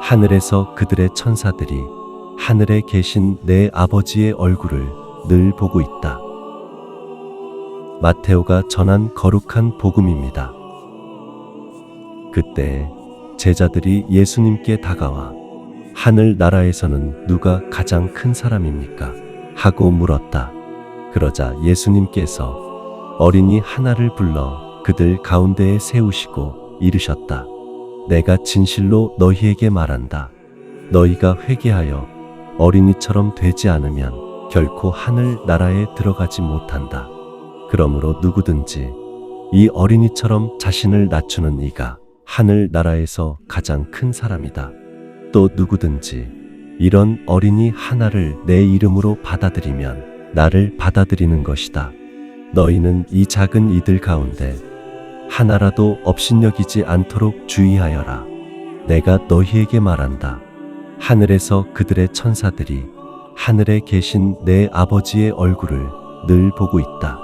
하늘에서 그들의 천사들이 하늘에 계신 내 아버지의 얼굴을 늘 보고 있다. 마테오가 전한 거룩한 복음입니다. 그때 제자들이 예수님께 다가와 하늘 나라에서는 누가 가장 큰 사람입니까? 하고 물었다. 그러자 예수님께서 어린이 하나를 불러 그들 가운데에 세우시고 이르셨다. 내가 진실로 너희에게 말한다. 너희가 회개하여 어린이처럼 되지 않으면 결코 하늘 나라에 들어가지 못한다. 그러므로 누구든지 이 어린이처럼 자신을 낮추는 이가 하늘 나라에서 가장 큰 사람이다. 또 누구든지 이런 어린이 하나를 내 이름으로 받아들이면 나를 받아들이는 것이다. 너희는 이 작은 이들 가운데 하나라도 업신여기지 않도록 주의하여라. 내가 너희에게 말한다. 하늘에서 그들의 천사들이 하늘에 계신 내 아버지의 얼굴을 늘 보고 있다.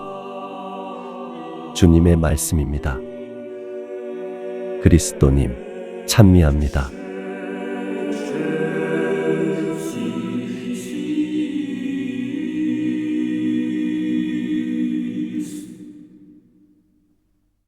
주님의 말씀입니다. 그리스도님, 찬미합니다.